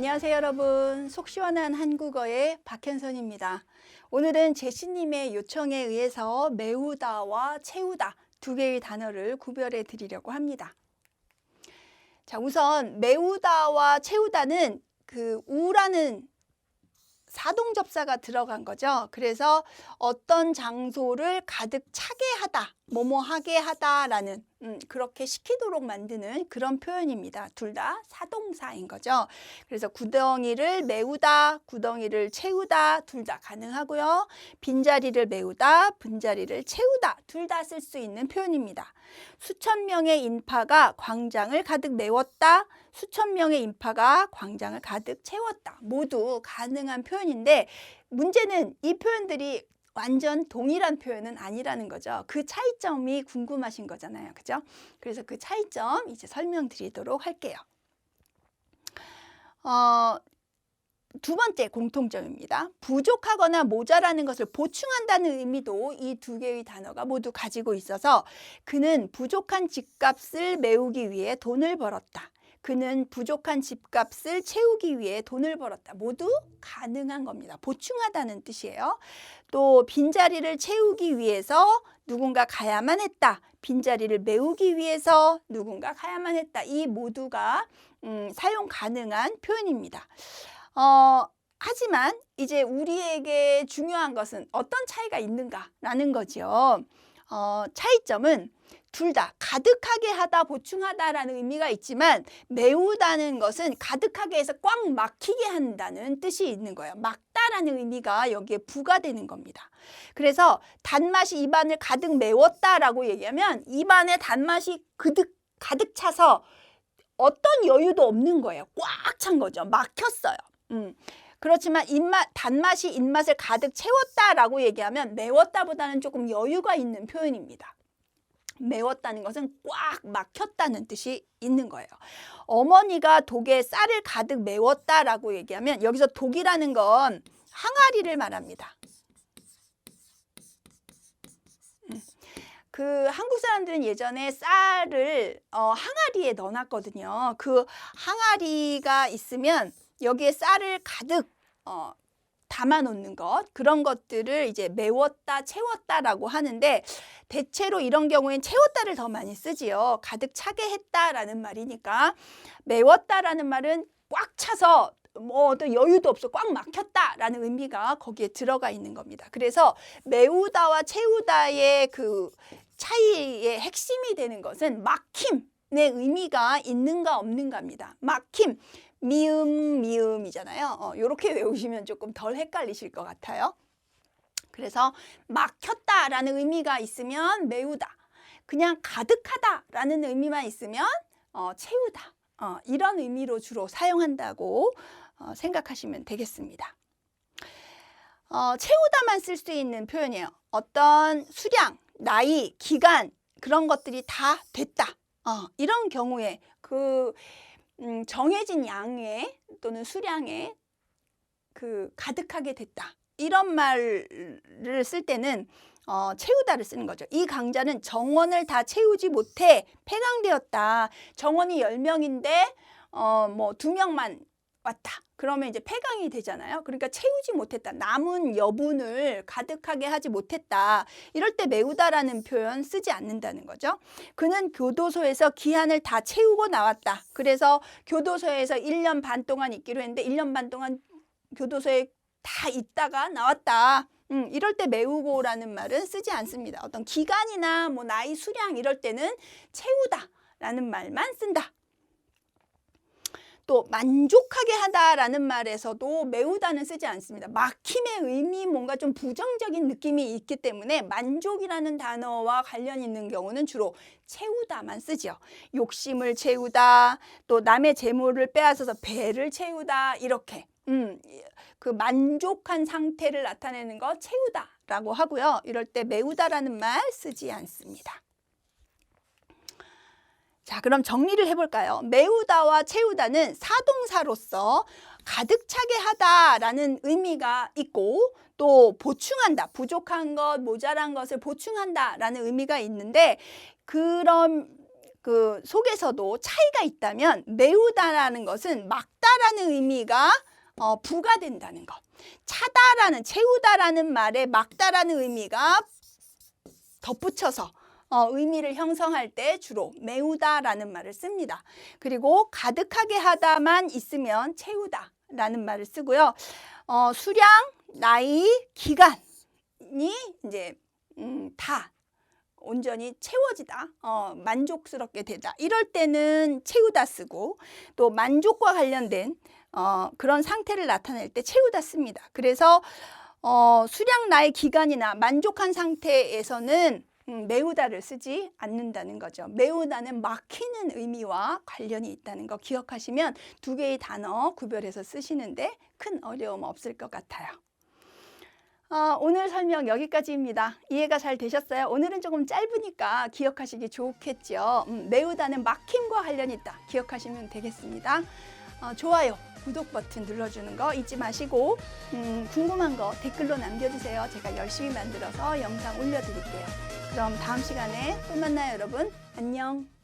안녕하세요 여러분. 속 시원한 한국어의 박현선입니다. 오늘은 제시님의 요청에 의해서 메우다와 채우다 두 개의 단어를 구별해 드리려고 합니다. 자 우선 메우다와 채우다는 그 우라는 사동접사가 들어간 거죠. 그래서 어떤 장소를 가득 차게 하다, 뭐뭐하게 하다라는 음, 그렇게 시키도록 만드는 그런 표현입니다. 둘 다 사동사인 거죠. 그래서 구덩이를 메우다, 구덩이를 채우다 둘 다 가능하고요. 빈자리를 메우다, 빈자리를 채우다 둘 다 쓸 수 있는 표현입니다. 수천 명의 인파가 광장을 가득 메웠다. 수천 명의 인파가 광장을 가득 채웠다. 모두 가능한 표현인데 문제는 이 표현들이 완전 동일한 표현은 아니라는 거죠. 그 차이점이 궁금하신 거잖아요. 그죠? 그래서 그 차이점 이제 설명드리도록 할게요. 어, 두 번째 공통점입니다. 부족하거나 모자라는 것을 보충한다는 의미도 이 두 개의 단어가 모두 가지고 있어서 그는 부족한 집값을 메우기 위해 돈을 벌었다. 그는 부족한 집값을 채우기 위해 돈을 벌었다. 모두 가능한 겁니다. 보충하다는 뜻이에요. 또 빈자리를 채우기 위해서 누군가 가야만 했다. 빈자리를 메우기 위해서 누군가 가야만 했다. 이 모두가 음, 사용 가능한 표현입니다. 어, 하지만 이제 우리에게 중요한 것은 어떤 차이가 있는가라는 거죠. 어, 차이점은 둘 다 가득하게 하다, 보충하다라는 의미가 있지만 메우다는 것은 가득하게 해서 꽉 막히게 한다는 뜻이 있는 거예요. 막다라는 의미가 여기에 부가되는 겁니다. 그래서 단맛이 입안을 가득 메웠다라고 얘기하면 입안에 단맛이 그득 가득 차서 어떤 여유도 없는 거예요. 꽉 찬 거죠. 막혔어요. 음. 그렇지만 입맛 단맛이 입맛을 가득 채웠다라고 얘기하면 메웠다보다는 조금 여유가 있는 표현입니다. 메웠다는 것은 꽉 막혔다는 뜻이 있는 거예요. 어머니가 독에 쌀을 가득 메웠다라고 얘기하면 여기서 독이라는 건 항아리를 말합니다. 음. 그 한국 사람들은 예전에 쌀을 어, 항아리에 넣어놨거든요. 그 항아리가 있으면 여기에 쌀을 가득 어, 담아 놓는 것 그런 것들을 이제 메웠다 채웠다라고 하는데 대체로 이런 경우엔 채웠다를 더 많이 쓰지요. 가득 차게 했다라는 말이니까. 메웠다라는 말은 꽉 차서 뭐 어떤 여유도 없어 꽉 막혔다라는 의미가 거기에 들어가 있는 겁니다. 그래서 메우다와 채우다의 그 차이의 핵심이 되는 것은 막힘의 의미가 있는가 없는가입니다. 막힘 미음 미음이잖아요. 어, 이렇게 외우시면 조금 덜 헷갈리실 것 같아요. 그래서 막혔다라는 의미가 있으면 메우다. 그냥 가득하다라는 의미만 있으면 어, 채우다. 어, 이런 의미로 주로 사용한다고 어, 생각하시면 되겠습니다. 어, 채우다만 쓸 수 있는 표현이에요. 어떤 수량, 나이, 기간 그런 것들이 다 됐다. 어, 이런 경우에 그 음, 정해진 양의 또는 수량의 그 가득하게 됐다. 이런 말을 쓸 때는 어, 채우다를 쓰는 거죠. 이 강자는 정원을 다 채우지 못해 폐강되었다. 정원이 열명인데 어, 뭐 두명만 왔다. 그러면 이제 폐강이 되잖아요. 그러니까 채우지 못했다. 남은 여분을 가득하게 하지 못했다. 이럴 때 메우다라는 표현 쓰지 않는다는 거죠. 그는 교도소에서 기한을 다 채우고 나왔다. 그래서 교도소에서 1년 반 동안 있기로 했는데 1년 반 동안 교도소에 다 있다가 나왔다. 음, 이럴 때 메우고라는 말은 쓰지 않습니다. 어떤 기간이나 뭐 나이 수량 이럴 때는 채우다 라는 말만 쓴다. 또 만족하게 하다라는 말에서도 매우다는 쓰지 않습니다. 막힘의 의미 뭔가 좀 부정적인 느낌이 있기 때문에 만족이라는 단어와 관련 있는 경우는 주로 채우다만 쓰죠. 욕심을 채우다, 또 남의 재물을 빼앗아서 배를 채우다 이렇게 음, 그 만족한 상태를 나타내는 거 채우다라고 하고요. 이럴 때 매우다라는 말 쓰지 않습니다. 자, 그럼 정리를 해볼까요? 메우다와 채우다는 사동사로서 가득 차게 하다라는 의미가 있고 또 보충한다, 부족한 것, 모자란 것을 보충한다라는 의미가 있는데 그런 그 속에서도 차이가 있다면 매우다라는 것은 막다라는 의미가 어, 부가된다는 것. 차다라는 채우다라는 말에 막다라는 의미가 덧붙여서 어, 의미를 형성할 때 주로 매우다라는 말을 씁니다. 그리고 가득하게 하다만 있으면 채우다라는 말을 쓰고요. 어, 수량, 나이, 기간이 이제 음, 다 온전히 채워지다, 어, 만족스럽게 되다. 이럴 때는 채우다 쓰고 또 만족과 관련된 어, 그런 상태를 나타낼 때 채우다 씁니다. 그래서 어, 수량 나의 기간이나 만족한 상태에서는 음, 매우다를 쓰지 않는다는 거죠. 매우다는 막히는 의미와 관련이 있다는 거 기억하시면 두 개의 단어 구별해서 쓰시는데 큰 어려움 없을 것 같아요. 어, 오늘 설명 여기까지입니다. 이해가 잘 되셨어요? 오늘은 조금 짧으니까 기억하시기 좋겠죠. 음, 매우다는 막힘과 관련이 있다. 기억하시면 되겠습니다. 어, 좋아요, 구독 버튼 눌러주는 거 잊지 마시고 음, 궁금한 거 댓글로 남겨주세요. 제가 열심히 만들어서 영상 올려드릴게요. 그럼 다음 시간에 또 만나요, 여러분. 안녕.